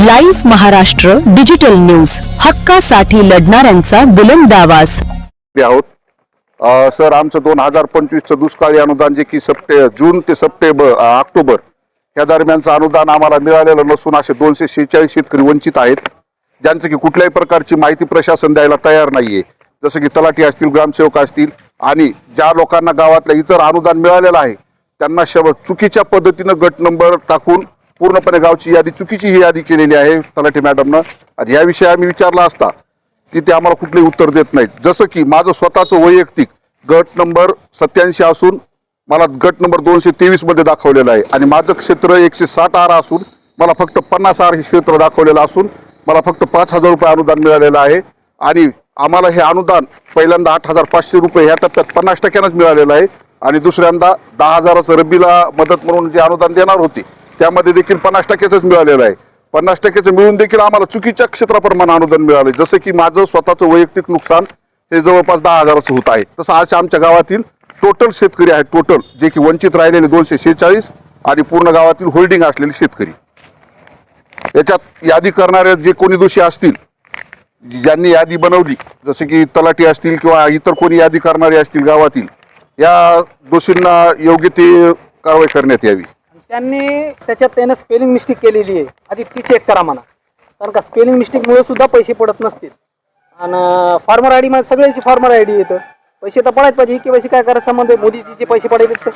Live Maharashtra digital news. हक्कासाठी लढणाऱ्यांचा बुलंद आवाज. आहोत. सर आमचं दोन हजार पंचवीसचं दुष्काळी अनुदान जे की सप्टे जून ते सप्टेंबर ऑक्टोबर या दरम्यानचं अनुदान आम्हाला मिळालेलं नसून असे दोनशे शेहेचाळीस शेतकरी वंचित आहेत. ज्यांचं की कुठल्याही प्रकारची माहिती प्रशासन द्यायला तयार नाहीये. जसं की तलाठी असतील ग्रामसेवक असतील आणि ज्या लोकांना गावातल्या इतर अनुदान मिळालेलं आहे त्यांना शब चुकीच्या पद्धतीनं गट नंबर टाकून पूर्णपणे गावची यादी चुकीची ही यादी केलेली आहे तलाठी मॅडमनं. आणि याविषयी आम्ही विचारला असता की ते आम्हाला कुठलेही उत्तर देत नाहीत. जसं की माझं स्वतःचं वैयक्तिक गट नंबर सत्याऐंशी असून मला गट नंबर दोनशे तेवीसमध्ये दाखवलेलं आहे. आणि माझं क्षेत्र एकशे साठ आर असून मला फक्त पन्नास आर हे क्षेत्र दाखवलेलं असून मला फक्त पाच हजार रुपये अनुदान मिळालेलं आहे. आणि आम्हाला हे अनुदान पहिल्यांदा आठ हजार पाचशे रुपये ह्या टप्प्यात पन्नास टक्क्यानंच मिळालेलं आहे. आणि दुसऱ्यांदा दहा हजाराचं रब्बीला मदत म्हणून जे अनुदान देणार होते त्यामध्ये देखील पन्नास टक्क्याचंच मिळालेलं आहे. पन्नास टक्क्याचं मिळून देखील आम्हाला चुकीच्या क्षेत्राप्रमाणे अनुदान मिळाले. जसं की माझं स्वतःचं वैयक्तिक नुकसान हे जवळपास दहा हजाराचं होत आहे. तसं आज आमच्या गावातील टोटल शेतकरी आहेत टोटल जे की वंचित राहिलेले दोनशे शेहेचाळीस आणि पूर्ण गावातील होल्डिंग असलेले शेतकरी. याच्यात यादी करणारे जे कोणी दोषी असतील ज्यांनी यादी बनवली जसे की तलाठी असतील किंवा इतर कोणी यादी करणारे असतील गावातील या दोषींना योग्य ते कारवाई करण्यात यावी. त्यांनी त्याच्यात त्यानं स्पेलिंग मिस्टेक केलेली आहे. आधी ती चेक करा म्हणा. कारण का स्पेलिंग मिस्टेकमुळे सुद्धा पैसे पडत नसतील. आणि फार्मर आय डी मध्ये सगळ्यांची फार्मर आय डी येतं. पैसे तर पडायच पाहिजे. के पैसे काय करायचं संबंध आहे? जे पैसे पडायचे